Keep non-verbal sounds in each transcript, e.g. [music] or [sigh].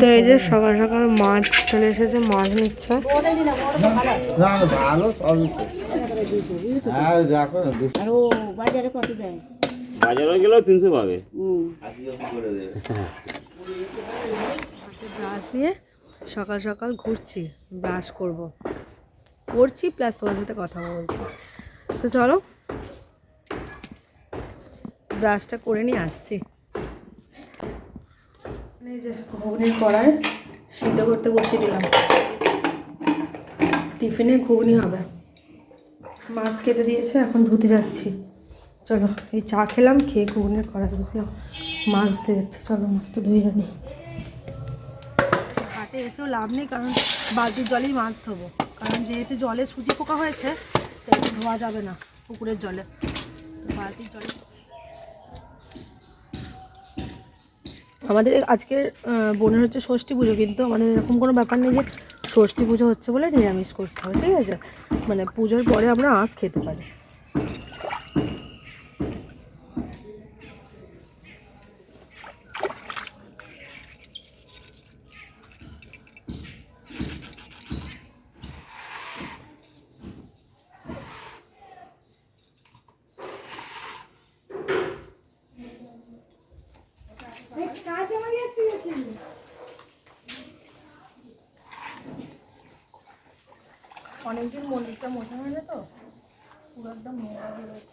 তো এই যে সকাল সকাল মাছ চলে এসেছে মাছ নিচ্ছে। বাজারে দেয় গেলেও তিনশো পাবে। ব্রাশ নিয়ে সকাল সকাল ঘুরছি ব্রাশ করব। করছি প্লাস তোমার সাথে কথা বলছি। তো চলো ব্রাশটা করে নিয়ে আসছি। এই যে ঘুগনির কড়াই সিদ্ধ করতে বসিয়ে দিলাম। টিফিনে ঘুগনি হবে। মাছ কেটে দিয়েছে, এখন ধুতে যাচ্ছি। চলো, এই চা খেলাম, খেয়ে ঘুগনির কড়াই বসে মাছ ধুতে যাচ্ছি। চলো, মাছ তো ধুয়ে আনি। হাটে এসেও লাভ নেই, কারণ বালতির জলেই মাছ ধোবো। কারণ যেহেতু জলে সুজি পোকা হয়েছে সেটা ধোয়া যাবে না পুকুরের জলে। বালতির জলে আমাদের আজকের বোনের হচ্ছে ষষ্ঠী পুজো, কিন্তু আমাদের এরকম কোনো ব্যাপার নেই যে ষষ্ঠী পুজো হচ্ছে বলে নিরামিষ করতে হবে ঠিক আছে? মানে পুজোর পরে আমরা আঁশ খেতে পারি।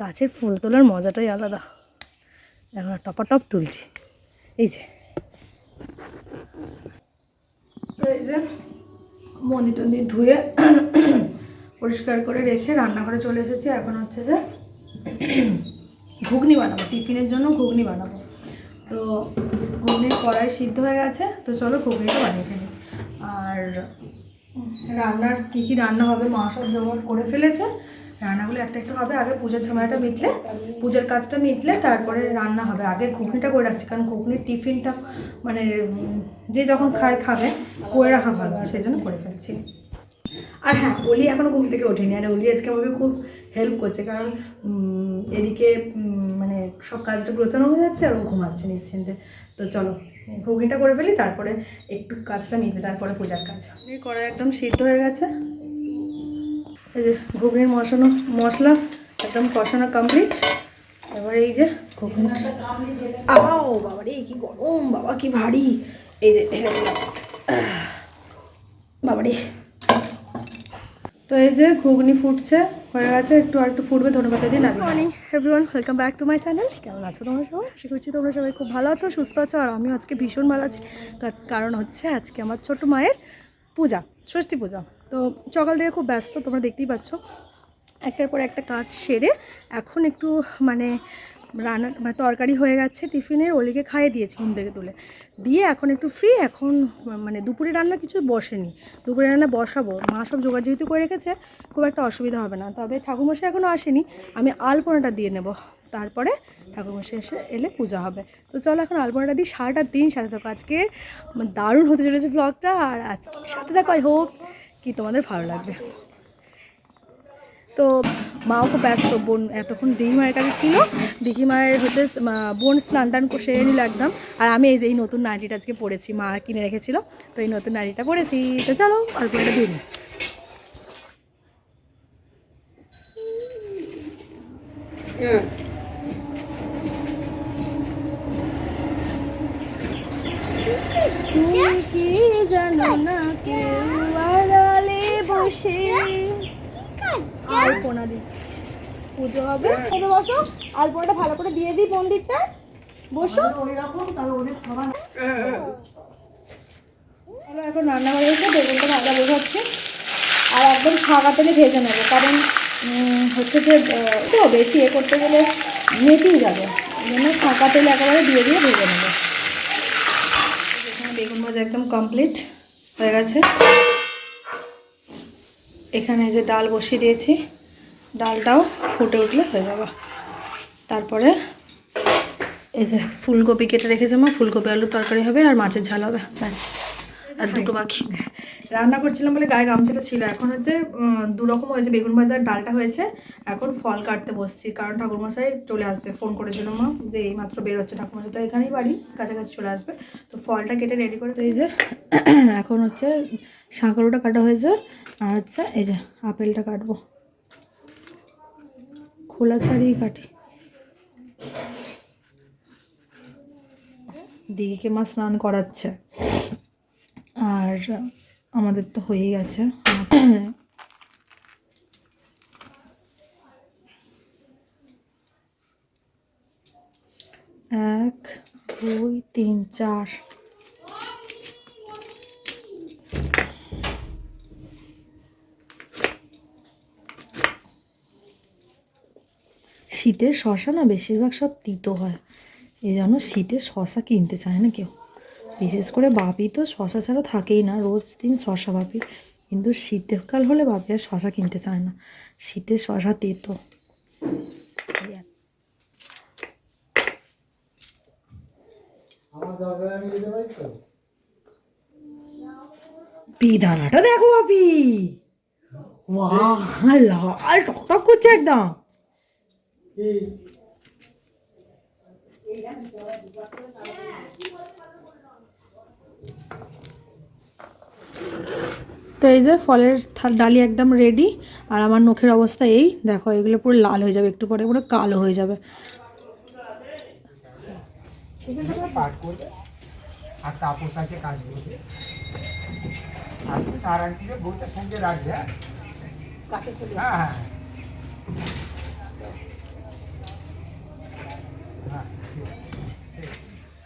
গাছের ফুল তোলার মজাটাই আলাদা। এখন টপাটপ তুলছি। এই যে। তো এই যে মন্দির টন্দির ধুয়ে পরিষ্কার করে রেখে রান্নাঘরে চলে এসেছি। এখন হচ্ছে যে ঘুগনি বানাবো। টিফিনের জন্য ঘুগনি বানাবো। তো ঘুগনির কড়াই সিদ্ধ হয়ে গেছে। তো চলো ঘুগনিটা বানিয়ে ফেলি। আর রান্নার কী কী রান্না হবে মা সব জোগাড় করে ফেলেছে। রান্নাগুলো একটা একটু হবে। আগে পুজোর ঝামেলাটা মিটলে, পুজোর কাজটা মিটলে তারপরে রান্না হবে। আগে ঘুগনিটা করে রাখছি, কারণ ঘুগনির টিফিনটা মানে যে যখন খায় খাবে, করে রাখা ভালো, সেই জন্য করে ফেলছি। আর হ্যাঁ অলি এখনও ঘুম থেকে ওঠেনি, আর অলি আজকে আমাকে খুব হেল্প করছে, কারণ এদিকে মানে সব কাজটা গোছানো হয়ে যাচ্ছে আর ও ঘুমাচ্ছে নিশ্চিন্তে। তো চলো, ঘুগনিটা করে ফেলি, তারপরে একটু কাজটা মিটবে, তারপরে পূজার কাজ। কড়াই একদম সিদ্ধ হয়ে গেছে। এই যে ঘুগনির মশানো মশলা একদম কষানো কমপ্লিট এবার এই যে ঘুগনি আও বাবা রে কি গরম বাবা কি ভারী। এই যে ঢেলে দিলাম বাবা রে। তো এই যে ঘুগনি ফুটছে হয়ে গেছে একটু আর একটু ফুটবে ধন্যবাদ দিন আমি morning everyone welcome back to my channel কেমন আছো তোমরা সবাই? আশা করছি তোমরা সবাই খুব ভালো আছো সুস্থ আছো আর আমি আজকে ভীষণ ভালো আছি। কারণ হচ্ছে আজকে আমার ছোট মায়ের পূজা ষষ্ঠী পূজা। তো সকাল থেকে খুব ব্যস্ত, তোমরা দেখতেই পাচ্ছ। একটার পর একটা কাজ সেরে এখন একটু মানে রান্না মানে তরকারি হয়ে গেছে টিফিনের, ওলিকে খাইয়ে দিয়েছি ঘুম থেকে তুলে। দিয়ে এখন একটু ফ্রি এখন মানে দুপুরে রান্না কিছু বসেনি। দুপুরে রান্না বসাবো, মা সব জোগাড় যেহেতু করে রেখেছে, খুব একটা অসুবিধা হবে না। তবে ঠাকুরমশাই এখনও আসেনি, আমি আলপনাটা দিয়ে নেব। তারপরে ঠাকুরমশাই এসে এলে পূজা হবে। তো চলো এখন আলপনাটা দিই, সারাটা দিন সাথে থাকো। আজকে দারুণ হতে চলেছে ব্লগটা আর আজ সাথে থাকো আই হোপ কি তোমাদের ভালো লাগবে? তো মাও খুব ব্যস্ত, বোন এতক্ষণ দিঘি মায়ের কাছে ছিল। দিঘি মায়ের হচ্ছে বোন স্নান টান সেরে নিল একদম। আর আমি এই যে এই নতুন নাইটিটা আজকে পড়েছি মা কিনে রেখেছিল। তো এই নতুন নাইটিটা পড়েছি তো চলো, অল্প একটা দিন তুমি কি জানো না কেউ আড়ালে বসে আলপনা দিচ্ছি পুজো হবে। এখানে বসো। আলপনাটা ভালো করে দিয়ে দিই মন্দিরটা বসো। চলো, এখন রান্না করে এসে বেগুনটা ভাজা বোঝাচ্ছি। আর একদম ফাঁকা তেলে ভেজে নেব। কারণ হচ্ছে যে তো বেশি এ করতে গেলে মেটেই যাবে। জন্য ফাঁকা তেলে একেবারে দিয়ে দিয়ে ভেজে নেব। বেগুন ভাজা একদম কমপ্লিট হয়ে গেছে। এখানে যে ডাল বসিয়ে দিয়েছি। ডালটাও ফুটে উঠলে হয়ে যাবে। তারপরে এই যে ফুলকপি কেটে রেখেছে মা ফুলকপি আলুর তরকারি হবে আর মাছের ঝাল হবে। ব্যাস আর দুটো পাখি রান্না করছিলাম বলে গায়ে গামছাটা ছিল। এখন হচ্ছে উম, দু রকম হয়েছে। বেগুন ভাজার ডালটা হয়েছে। এখন ফল কাটতে বসছি। কারণ ঠাকুরমশাই চলে আসবে। ফোন করেছিল মা যে এই মাত্র বের হচ্ছে। ঠাকুরমশাই তো এখানেই বাড়ি কাছাকাছি চলে আসবে। তো ফলটা কেটে রেডি করে এই যে [clears throat] এখন হচ্ছে সাঁকড়োটা কাটা হয়েছে। আর হচ্ছে এই যে আপেলটা কাটবো। খোলা ছাড়িয়ে কাটি। দিদিকে মা স্নান করাচ্ছে। আর আমাদের তো হয়েই গেছে। এক, দুই, তিন, চার। শীতের শশা না বেশিরভাগ সব তিতো হয়। এই জন্য শীতের শশা কিনতে চায় না কেউ। বিশেষ করে বাপি তো শশা ছাড়া থাকেই না রোজ দিন শশা বাপি। কিন্তু শীতকাল হলে বাপি আর শশা কিনতে চায় না। শীতের শশা তেতো। বেদানাটা দেখো বাপি। ওয়াহ লাল টকটক করছে একদম। তো এই যে ফলের থা- ডালি একদম রেডি আর আমার নখের অবস্থা এই। দেখো এগুলো পুরো লাল হয়ে যাবে একটু পরে পুরো কালো হয়ে যাবে। তার সঙ্গে রাখবে হ্যাঁ? হ্যাঁ হ্যাঁ হ্যাঁ চালের জায়গাটা বেকারিগুলো দিয়েছিল আসুন হ্যাঁ এগুলো ওপরে দিয়ে দিতে হবে এইখানটায় ডোডো ডোডো মনে হয় ওই ইয়েদের বাড়ি ভালো সোনাইদের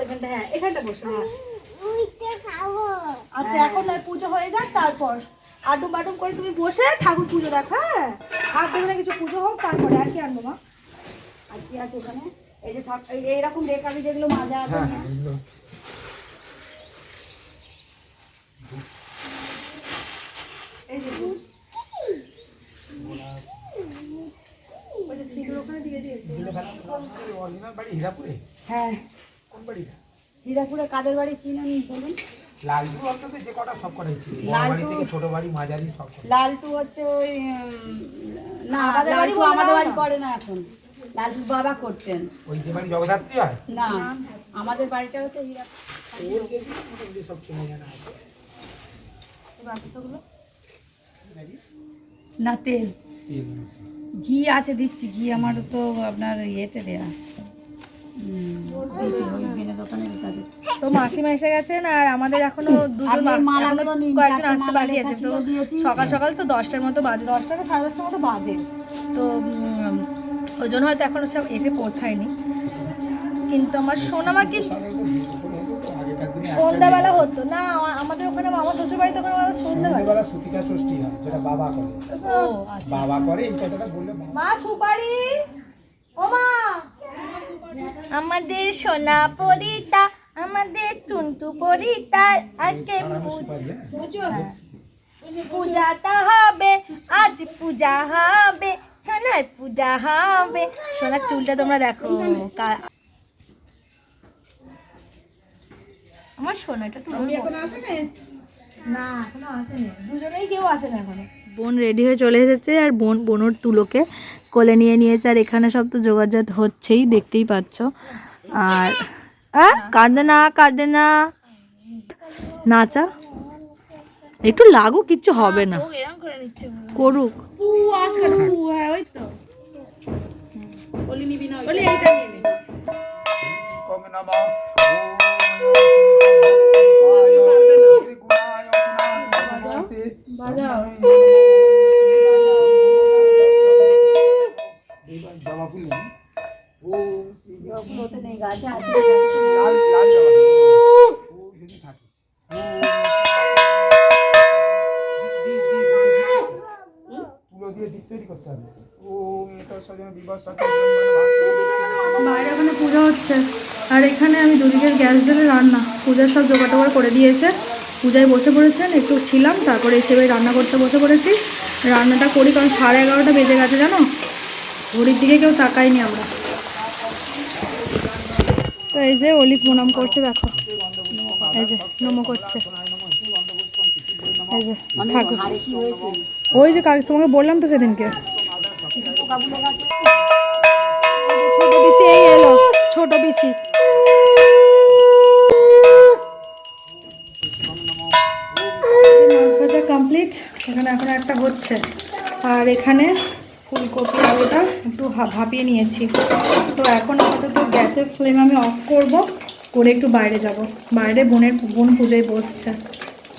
এখানটা হ্যাঁ এখানটা বসে হ্যাঁ। আচ্ছা এখন নয় পুজো হয়ে যাক তারপর আডুম বাডুম করে তুমি বসে ঠাকুর পুজো দেখো হ্যাঁ। হাত ধরে কিছু পুজো হোক তারপরে আর কি আনব মা? আর কি আছে ওখানে? এই যে এইরকম রেখাবি যেগুলো মাজা আছে হ্যাঁ না হ্যাঁ এই যে ওখানে দিয়ে দিয়েছে। হ্যাঁ। বাড়িটা হীরাপুরে কাদের বাড়ি চিনেন বলুন? লালটু অন্তত যে কটা সব কটাই ছিল বাড়ি থেকে ছোট বাড়ি মাঝারি সব লালটু হচ্ছে ওই না আমাদের বাড়ি আমাদের বাড়ি করে না এখন। লালটুর বাবা করতেন। ওই যে বাড়ি জগদ্ধাত্রী হয়? না আমাদের বাড়িটা হচ্ছে হীরা ওর যেগুলো মোটামুটি সব চেনা জানা আছে? না তেল। তেল। ঘি আছে দিচ্ছি ঘি আমার তো আপনার ইয়েতে দেয়া। তো মাসিমা এসে গেছেন আর আমাদের এখনও দুজন কয়েকজন আসতে বাকি আছে তো সকাল সকাল তো দশটার মতো বাজে দশটা সাড়ে দশটার মতো বাজে। তো ওই জন্য হয়তো এখনও সব এসে পৌঁছায়নি। কিন্তু আমার সোনামাকে আগেকার দিনে সন্ধ্যাবেলা হতো। না আমা- আমাদের ওখানে আমার শ্বশুর বাড়িতে ওখানে আমার সন্ধ্যাবেলা। সুতিকা ষষ্ঠী হয় যেটা বাবা করে। ও আচ্ছা। বাবা করে এই কথাটা বললে মা সুপারি! আমাদের সোনা পরিতা আমাদের টুনটু পরিতার আজকে পূজাটা হবে আজ পূজা হবে সোনার পূজা হবে। সোনার চুলটা তোমরা দেখো আমার সোনাটা তো না এখনও আসেনি। দুজনেই কেউ আসেনি এখনও। বোন রেডি হয়ে চলে এসেছে আর বোন, বোনর তুলোকে কোলে নিয়ে নিয়েছে আর এখানে সব তো যোগাযোগ হচ্ছেই, দেখতেই পাচ্ছ। আর কাঁদে না কাঁদে না। নাচা একটু লাগু কিচ্ছু হবে না। করুক। গাছে আছে লাল লাল জবা ও যদি থাকে তুলো দিয়ে দিক তৈরি করতে হবে। ও এটা সাজানো বিবাহ সাথে বাইরে ওখানে পূজা হচ্ছে। আর এখানে আমি দুদিকের গ্যাস জ্বেলে রান্না পূজার সব জোগাড় টোগাড় করে দিয়েছে। পূজায় বসে পড়েছেন একটু ছিলাম তারপরে এসে রান্না করতে বসে পড়েছি। রান্নাটা করি কারণ সাড়ে এগারোটা বেজে গেছে জানো? ঘড়ির দিকে কেউ তাকাইনি আমরা। তো এই যে অলিভ প্রণাম করছে দেখো। এই যে নমো করছে। এই যে ঠাকুর হয়েছে? ওই যে কাল তোমাকে বললাম তো সেদিনকে। ছোট পিসি এই এলো ছোট পিসি। মাছ ভাজা কমপ্লিট এখানে এখন একটা হচ্ছে। আর এখানে ফুলকপি আলুটা একটু ভাপিয়ে নিয়েছি। তো এখন আপাতত গ্যাসের ফ্লেম আমি অফ করব করে একটু বাইরে যাব। বাইরে বোনের বোন পূজায় বসছে।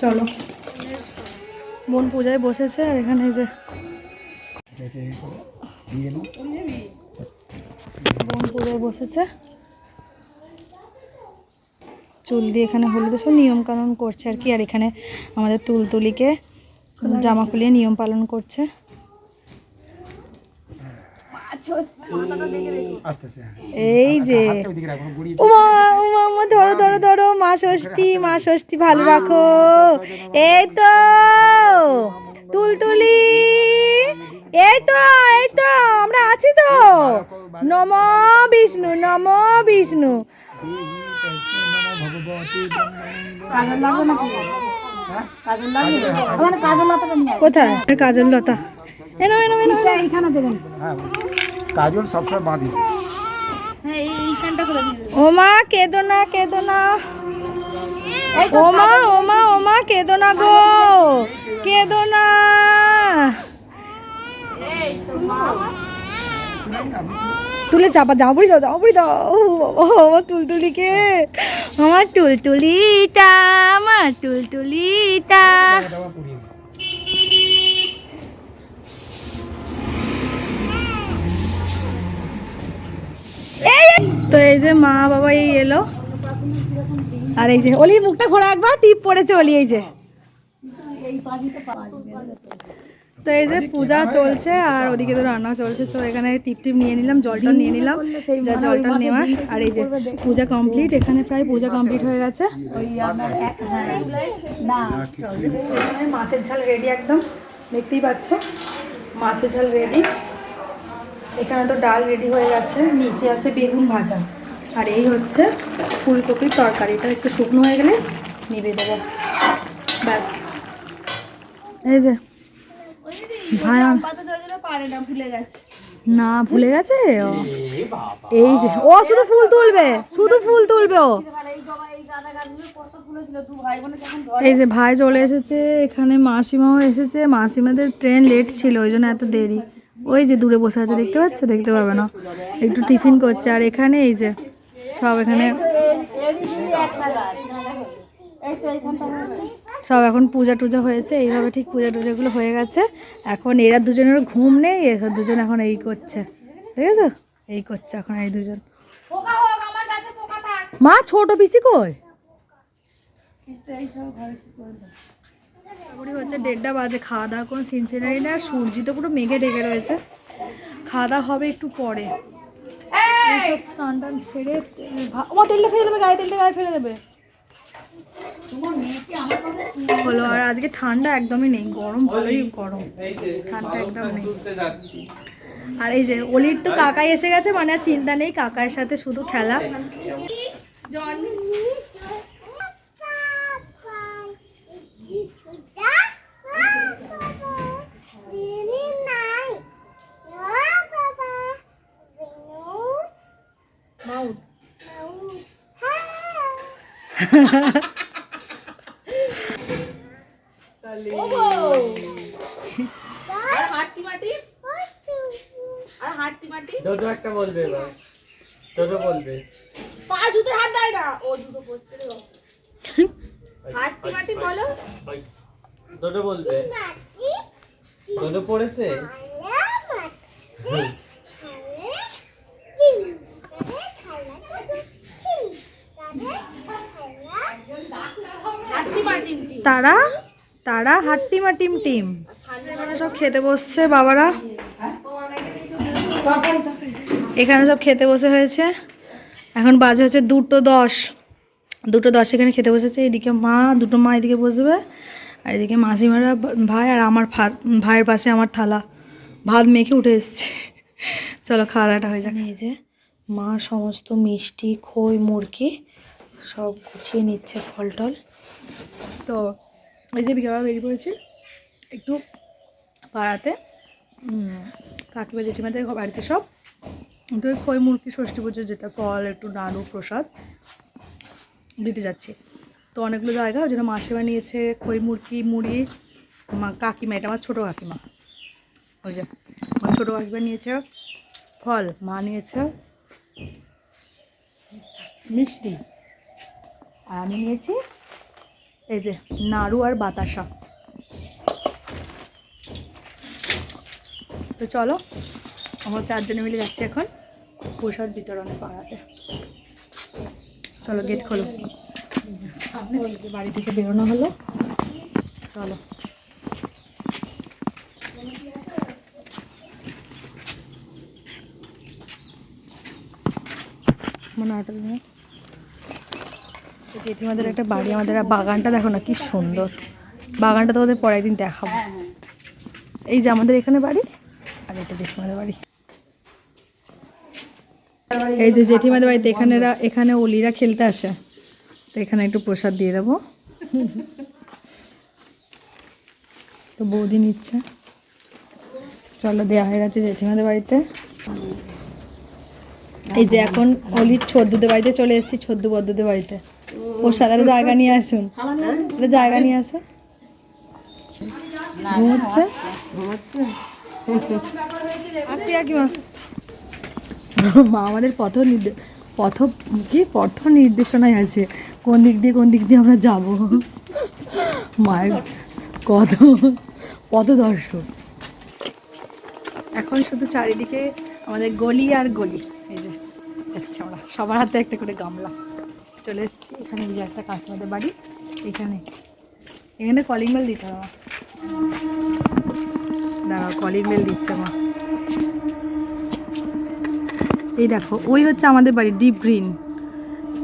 চলো। বোন পূজায় বসেছে আর এখানে যে দিয়ে বোন পূজায় বসেছে। চুল দিয়ে এখানে হলুদ সব নিয়ম কানুন করছে আর কি। আর এখানে আমাদের তুলতুলিকে জামা খুলিয়ে নিয়ম পালন করছে। এই যে। হাতটা ওইদিকে রাখো গুড়ি উমা উমা উমা ধরো ধরো ধরো মা ষষ্ঠী মা ষষ্ঠী ভালো রাখো। এই তো তুলতুলি। এই তো এই তো আমরা আছি তো। নম বিষ্ণু নম বিষ্ণু। কোথায়? কাজল লতা। এনো এনো এনো এইখানে দেবেন। হ্যাঁ কাজল সবসময় বাঁধি। হ্যাঁ ওমা কেদো না কেদো না। ওমা ওমা ওমা কেদো না গো। কেদো না। তুলে চাপা জামা পড়ি দাও জামা পড়ি দাও। ও ও আমার তুলতুলিকে। আমার টুলটুলিটা আমার তুলতুলিটা। তো এই যে মা বাবা এই এলো। আর এই যে অলি, মুখটা ঘোরা একবার, টিপ পড়েছে অলি, এই যে। তো এই যে পূজা চলছে, আর ওদিকে তো রান্না চলছে, তো এখানে টিপ টিপ নিয়ে নিলাম, জলটা নিয়ে নিলাম, যা জলটা নেওয়ার। আর এই যে পূজা কমপ্লিট এখানে প্রায় পূজা কমপ্লিট হয়ে গেছে। মাছের ঝাল রেডি একদম, দেখতেই পাচ্ছ, মাছের ঝাল রেডি এখানে তো ডাল রেডি হয়ে গেছে, নিচে আছে বেগুন ভাজা। আর এই হচ্ছে ফুলকপির তরকারি। এটা একটু শুকনো হয়ে গেলে নিবে দেবো। ব্যাস। এই যে, ভাই না, ভুলে গেছে। এই যে, ও শুধু ফুল তুলবে, শুধু ফুল তুলবে ও। এই যে, ভাই চলে এসেছে, এখানে মাসিমাও এসেছে। মাসিমাদের ট্রেন লেট ছিল, ওই জন্য এত দেরি। ওই যে দূরে বসে আছে দেখতে পাচ্ছ? দেখতে পাবে না। একটু টিফিন করছে আর এখানে এই যে সব এখানে। সব এখন পূজা টুজা হয়েছে এইভাবে ঠিক পূজা টুজাগুলো হয়ে গেছে। এখন এরা দুজনের ঘুম নেই দুজন এখন এই করছে। ঠিক আছে এই করছে এখন এই দুজন। মা ছোট পিসি কই? মোটামুটি হচ্ছে দেড়টা বাজে, খাওয়া দাওয়ার কোনো সিনসিনারি না সূর্যি তো পুরো মেঘে ঢেকে রয়েছে। খাওয়া দাওয়া হবে একটু পরে। তেলটা ফেলে দেবে, গায়ে হলো, আর আজকে ঠান্ডা একদমই নেই, গরম ভালোই গরম। ঠান্ডা একদম নেই। আর এই যে, অলির তো কাকাই এসে গেছে মানে চিন্তা নেই কাকার সাথে শুধু খেলা। আর হাট্টি মাটি আর হাট্টি মাটি টোটো একটা বলবে এবার টোটো বলবে পা জুতো হাত দেয় না ও জুতো পড়ছে রে বাবা। মাটি বলো ওই, টোটো বলবে টোটো পড়েছে তারা তারা হাট্টিমা টিম টিম। এখানে সব খেতে বসছে বাবারা। এখানে সব খেতে বসে হয়েছে। এখন বাজে হচ্ছে দুটো দশ। দুটো দশ এখানে খেতে বসেছে। এদিকে মা, দুটো মা এদিকে বসবে। আর এদিকে মাসিমারা ভাই আর আমার ভাইয়ের পাশে আমার থালা। ভাত মেখে উঠে এসছে। চলো খাওয়া দাওয়াটা হয়ে যাক। এই যে মা, সমস্ত মিষ্টি, খই মুরগি সব গুছিয়ে নিচ্ছে ফল টল। তো এই যে বিকালবেলা বেরিয়ে পড়েছি, একটু পাড়াতে। কাকিমা জেঠিমাদের বাড়িতে সব। একটু ওই খই, মুরগি, ষষ্ঠী পুজোর যেটা ফল, একটু নাড়ু প্রসাদ দিতে যাচ্ছি। তো অনেকগুলো জায়গা, ওই জন্য মাসে বানিয়েছে খই, মুরগি, মুড়ি, মা কাকিমা, এটা আমার ছোটো কাকিমা। ওই যে, আমার ছোটো কাকিমা নিয়েছে ফল, মা নিয়েছে মিষ্টি। আর আমি নিয়েছি এই যে নাড়ু আর বাতাসা। তো চলো, আমরা চারজনে মিলে যাচ্ছি এখন প্রসাদ বিতরণে পাড়াতে চলো গেট খোলো। বাড়ি থেকে বেরোনো হলো। চলো। মনে তো জেঠিমাদের একটা বাড়ি, আমাদের বাগানটা দেখো না কি সুন্দর। বাগানটা তোমাদের পরের দিন দেখাবো। এই যে আমাদের এখানে বাড়ি, আর এটা জেঠিমাদের বাড়ি। এই যে জেঠিমাদের বাড়িতে এখানেরা এখানে অলিরা খেলতে আসে। তো এখানে একটু প্রসাদ দিয়ে দেবো। তো বৌদি নিচ্ছে। চলো দেওয়া হয়ে গেছে জেঠিমাদের বাড়িতে। এই যে এখন অলির ছদ্দুদের বাড়িতে চলে এসেছি, ছদ্দু বদ্দুদের বাড়িতে। ও সাদারে জায়গা নিয়ে আসুন। জায়গা নিয়ে আসে ঘুমোচ্ছে? আসছি কাকিমা। মা আমাদের পথ পথ কি? পথ নির্দেশনায় আছে। কোন দিক দিয়ে কোন দিক দিয়ে আমরা যাব? মায়ের কত পথদর্শক এখন শুধু চারিদিকে আমাদের গলি আর গলি। এই যে যাচ্ছে আমরা। সবার হাতে একটা করে গামলা। চলে এসেছি। এখানে যে একটা কাকিমাদের বাড়ি, এখানে। এখানে কলিং বেল দিতে হবে। দাঁড়াও কলিং বেল দিচ্ছে মা। এই দেখো, ওই হচ্ছে আমাদের বাড়ি ডিপ গ্রিন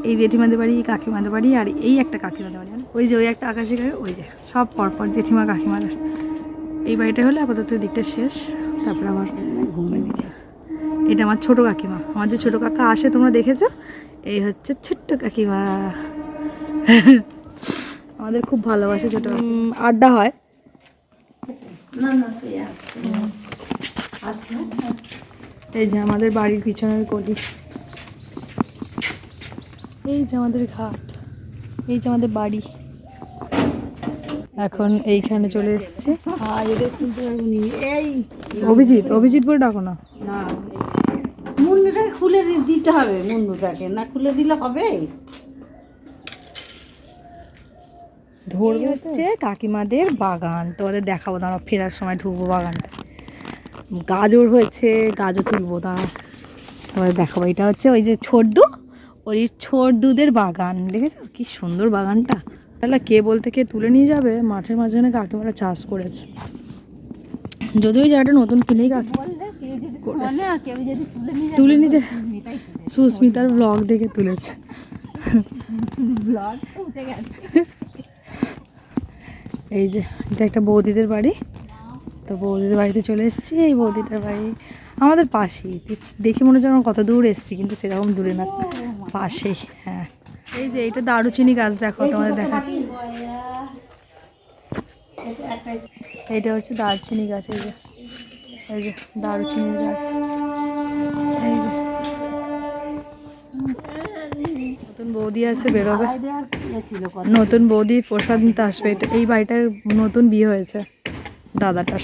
এই জেঠিমাদের বাড়ি কাকিমাদের বাড়ি, আর এই একটা কাকিমাদের বাড়ি। ওই যে, ওই একটা আকাশি গাড়ি ওই যে, সব পরপর জেঠিমা কাকিমাদের এই বাড়িটা হলে আপাতত দিকটা শেষ, তারপরে আবার এটা আমার ছোট কাকিমা। আমার যে ছোটো কাকা আসে, তোমরা দেখেছ? এই হচ্ছে ছোট্ট কাকিমা। আমাদের খুব ভালোবাসে ছোটো আড্ডা হয়। এই যে আমাদের বাড়ির পিছনের গলি এই যে আমাদের ঘাট। এই যে আমাদের বাড়ি। এখন এইখানে চলে এসেছি। এই অভিজিৎ অভিজিৎ বলে ডাকো না। না মুন্ডুটাকে খুলে দিতে হবে মুন্ডুটাকে। না খুলে দিলে হবে? ধরবে হচ্ছে কাকিমাদের বাগান। তোমাদের দেখাবো দাঁড়া ফেরার সময় ঢুকবো বাগানটা গাজর হয়েছে, গাজর তুলবো, দাঁড়া। তোমাদের দেখাবো, এটা হচ্ছে ওই যে ছোটদু, ওই ছোটদুদের বাগান। দেখেছ? কি সুন্দর বাগানটা। তাহলে কে বলতে কে তুলে নিয়ে যাবে? মাঠের মাঝখানে কাকিমারা চাষ করেছে। যদিও ওই জায়গাটা নতুন, কিনেই কাকিমা আর কেউ যদি তুলে নিয়ে সুস্মিতার ব্লগ দেখে তুলেছে। এই যে এটা একটা বৌদিদের বাড়ি। তো বৌদিদের বাড়িতে চলে এসেছি এই বৌদিটার বাড়ি আমাদের পাশেই। দেখে মনে হচ্ছে আমরা কত দূর এসেছি কিন্তু সেরকম দূরে না পাশেই হ্যাঁ। এই যে এইটা দারুচিনি গাছ দেখো তোমাদের দেখাচ্ছি এটা হচ্ছে দারচিনি গাছ এই যে। এই যে দারুচিনির গাছ। এই যে। নতুন বৌদি আছে বেরোবে। নতুন বৌদি প্রসাদ নিতে আসবে। এটা এই বাড়িটার নতুন বিয়ে হয়েছে দাদাটার।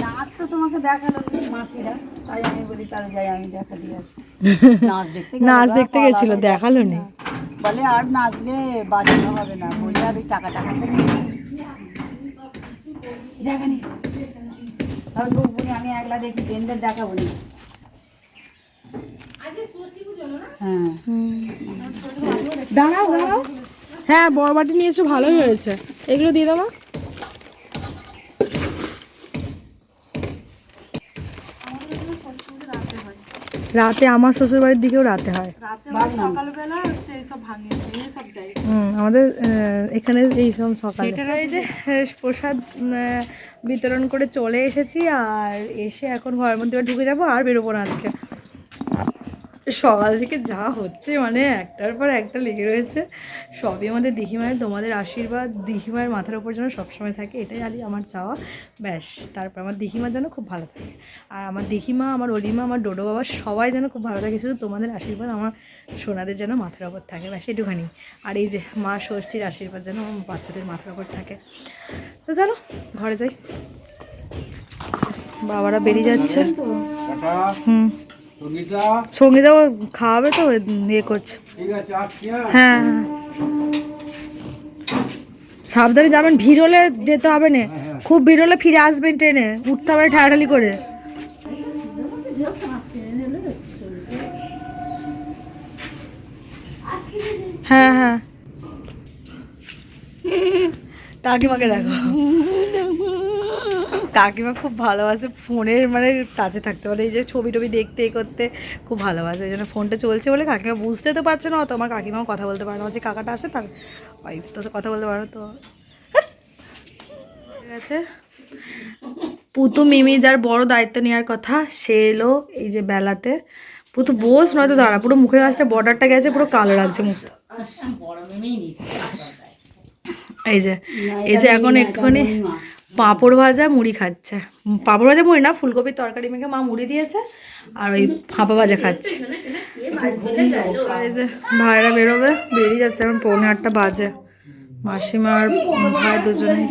নাচ তো তোমাকে দেখাল না। তাই আমি বলি তাহলে আমি দেখা দিয়ে আসি। নাচ দেখতে নাচ দেখতে পালা গেছিল দেখাল নি বলে আর নাচলে বাজানো হবে না বলে আর টাকা টাকা। জায়গা নেই। তাহলে ঢুকবো আমি একলা দেখি ট্রেনদের দেখাবো না। হ্যাঁ। দাঁড়াও দাঁড়াও। হ্যাঁ বড় বাটি নিয়েছো এসো ভালোই হয়েছে। এগুলো দিয়ে দেবো রাতে আমার শ্বশুর বাড়ির দিকেও রাতে হয়। আমাদের এখানে এই সব সকালে। এই যে প্রসাদ বিতরণ করে চলে এসেছি আর এসে এখন ঘরের মধ্যে ঢুকে যাব আর বেরোবো না আজকে। সকাল থেকে যা হচ্ছে মানে একটার পর একটা লেগে রয়েছে। সবই আমাদের দিঘিমায়ের তোমাদের আশীর্বাদ। দিঘিমায়ের মাথার উপর যেন সবসময় থাকে এটাই আদি আমার চাওয়া। ব্যাস তারপর আমার দিঘিমা যেন খুব ভালো থাকে। আর আমার দিঘিমা আমার অলিমা আমার ডোডো বাবা সবাই যেন খুব ভালো থাকে শুধু তোমাদের আশীর্বাদ আমার সোনাদের যেন মাথার উপর থাকে। ব্যাস এটুখানি আর এই যে মা ষষ্ঠীর আশীর্বাদ যেন আমার বাচ্চাদের মাথার উপর থাকে। তো চলো ঘরে যাই। বাবারা বেরিয়ে যাচ্ছে। হুম। সঙ্গীতাও খাওয়াবে তো ইয়ে করছে। হ্যাঁ হ্যাঁ। সাবধানে যাবেন ভিড় হলে যেতে হবে না। খুব ভিড় হলে ফিরে আসবেন ট্রেনে উঠতে হবে ঠেলাঠালি করে। হ্যাঁ হ্যাঁ। কাকিমাকে দেখো। কাকিমা খুব ভালোবাসে ফোনের মানে টাচে থাকতে পারে এই যে ছবি টবি দেখতে এ করতে খুব ভালোবাসে। ওই জন্য ফোনটা চলছে বলে কাকিমা বুঝতে তো পারছে না অত আমার কাকিমাও কথা বলতে পারে না। যে কাকাটা আসে তার ওয়াইফ তো কথা বলতে পারে তো। ঠিক আছে পুতু মিমি যার বড় দায়িত্ব নেওয়ার কথা সে এলো এই যে বেলাতে। পুতু বোস নয়তো দাঁড়া পুরো মুখের কাছটা বর্ডারটা গেছে পুরো কালো লাগছে মুখটা। এই যে এই যে এখন একটুখানি পাঁপড় ভাজা মুড়ি খাচ্ছে। পাঁপড় ভাজা মুড়ি না ফুলকপির তরকারি মেখে মা মুড়ি দিয়েছে আর ওই ফাঁপা ভাজা খাচ্ছে। ভাইরা বেরোবে বেরিয়ে যাচ্ছে এখন পৌনে আটটা বাজে। মাসিমা আর ভাই দুজনেই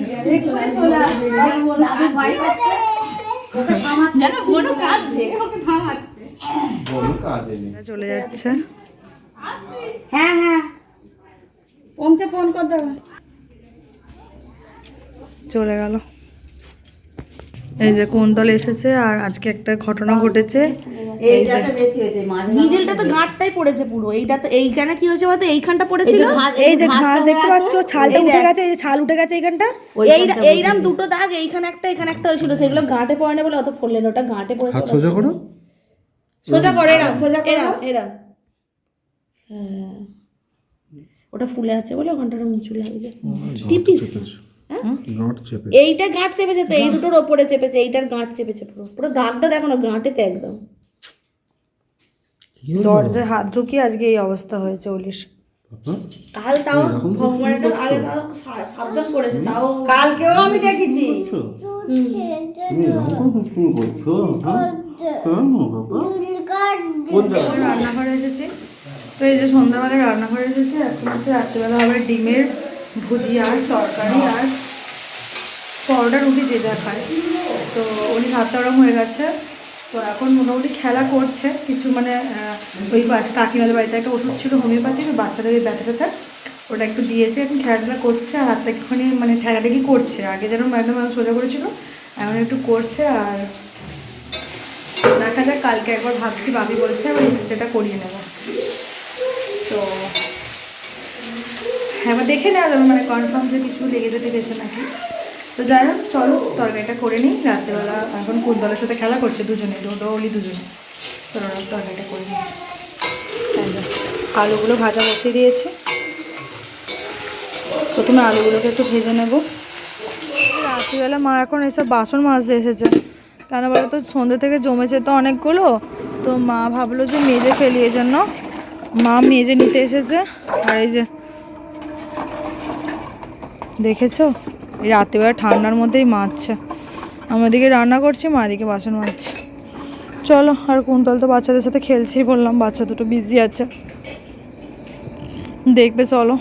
চলে যাচ্ছে। হ্যাঁ হ্যাঁ। ফোন কর দেবে চলে গেল। এই যে কুন্তল এসেছে আর আজকে একটা ঘটনা ঘটেছে। এই যে বেশি হয়েছে মাঝে নিডেলটা তো গাঁটটাই পড়েছে পুরো এইটা তো এইখানে কি হয়েছে বলতো? এইখানটা পড়েছিল? এই যে ঘাস দেখতে পাচ্ছ ছালটা উঠে গেছে এই ছাল উঠে গেছে এইখানটা। এই এইরাম দুটো দাগ এইখানে একটা এখানে একটা হয়েছিল সেগুলো গাঁটে পড়ে না বলে অত ওটা গাঁটে পড়েছে সোজা করো। সোজা করে এরাম সোজা এরাম এরাম। হ্যাঁ। ওটা ফুলে আছে বলে ওখানটা ওরম উঁচু লাগছে টিপিস এইটা গাঁট চেপেছে তো এই দুটোর ওপরে চেপেছে এইটার গাঁট চেপেছে পুরো। পুরো দাগটা দেখো না গাঁটেতে একদম। দরজায় হাত ঢুকিয়ে আজকে এই অবস্থা হয়েছে অলিশ কাল তাও ভগবান একটা আগে তাও সাবধান করেছে তাও কালকেও আমি দেখেছি। হ্যাঁ? কেন বাবা? রান্নাঘরে এসেছি। তো এই যে সন্ধ্যাবেলায় রান্নাঘরে এসেছি এখন হচ্ছে রাত্রিবেলা হবে ডিমের ভুজিয়া, তরকারি আর পরোটা রুটি যে যা খায়। তো উনি ভাতটা ওরম হয়ে গেছে। তো এখন মোটামুটি খেলা করছে। কিছু মানে ওই কাকিমাদের বাড়িতে একটা ওষুধ ছিল, হোমিওপ্যাথি বাচ্চাদের ওই ব্যথা ব্যথা ওটা একটু দিয়েছে, এখন খেলাধুলা করছে আর হাতটা একটুখানি মানে ঠেকাঠেকি করছে। আগে যেন একদম সোজা করেছিল, এখন একটু করছে আর দেখা যাক, কালকে একবার ভাবছি ভাবি বলছে আবার এক্সট্রাটা করিয়ে নেব। তো হ্যাঁ এবার দেখে নেওয়া যাবে মানে কনফার্ম যে কিছু লেগে যেতে গেছে নাকি। তো যাই হোক, চলো, তরকারিটা করে নিই। রাত্রেবেলা এখন কুন্দলের সাথে খেলা করছে দুজনে ডোডো অলি দুজনে। চলো তরকারিটা করে নিই। আলুগুলো ভাজা বসিয়ে দিয়েছি। প্রথমে আলুগুলোকে একটু ভেজে নেব। রাত্রিবেলা মা এখন এসব বাসন মাজতে এসেছে। কেন বলো তো সন্ধ্যে থেকে জমেছে তো অনেকগুলো। তো মা ভাবলো যে মেজে ফেলি জন্য মা মেজে নিতে এসেছে। আর এই যে দেখেছ? রাত্রিবেলা ঠান্ডার মধ্যেই মাছছে আমি ওদিকে রান্না করছি মা এদিকে বাসন মাজছে। চলো, আর কুন্তল তো বাচ্চাদের সাথে খেলছেই বললাম, বাচ্চা দুটো বিজি আছে। দেখবে, চলো।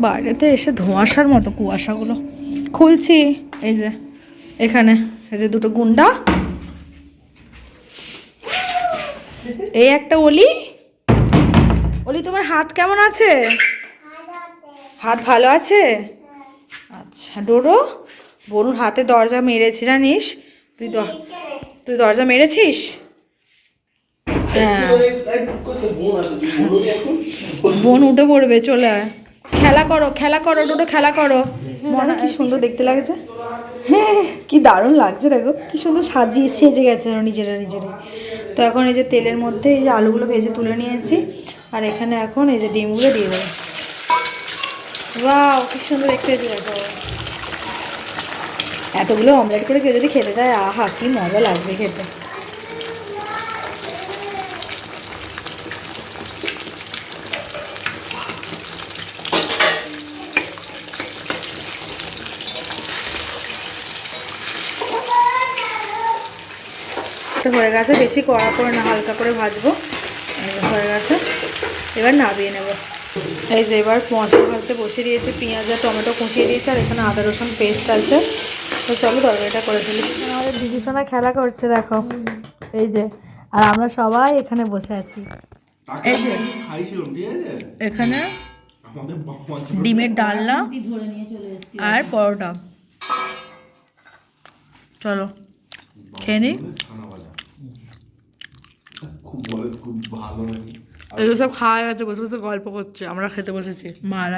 বাইরেতে এসে ধোঁয়াশার মতো কুয়াশাগুলো। খুলছি, এই যে, এখানে, এই যে দুটো গুন্ডা। এই একটা অলি। অলি, তোমার হাত কেমন আছে? হাত ভালো আছে? আচ্ছা ডোডো বরুর হাতে দরজা মেরেছে জানিস? তুই দ- তুই দরজা মেরেছিস? হ্যাঁ। বোন উঠে পড়বে চলে আয়। খেলা করো খেলা করো দুটো খেলা করো। মনে কি সুন্দর দেখতে লাগছে। হ্যাঁ কি দারুণ লাগছে দেখো। কি সুন্দর সাজিয়ে সেজে গেছে নিজেরা নিজেরাই। তো এখন এই যে তেলের মধ্যে এই যে আলুগুলো ভেজে তুলে নিয়েছি আর এখানে এখন এই যে ডিমগুলো দিয়ে দেবো। বাহ কি সুন্দর দেখতে হয়েছে এতগুলো অমলেট করে কেউ যদি খেতে দেয় আহা, কি মজা লাগবে খেতে। হয়ে গেছে, বেশি কড়া করে না, হালকা করে ভাজবো। হয়ে গেছে। এবার নাবিয়ে নেব। এই যে এবার মশলা ভাজতে বসিয়ে দিয়েছি পেঁয়াজ আর টমেটো কুচিয়ে দিয়েছি আর এখানে আদা রসুন পেস্ট আছে। তো চলো তরকারিটা করে ফেলি। আমাদের দিদি সোনা খেলা করছে দেখো। এই যে আর আমরা সবাই এখানে বসে আছি। এই যে এখানে ডিমের ডালনা আর পরোটা। চলো খেয়ে নিই এগুলো সব খাওয়া গেছে বসে বসে গল্প করছে। আমরা খেতে বসেছি। মা আর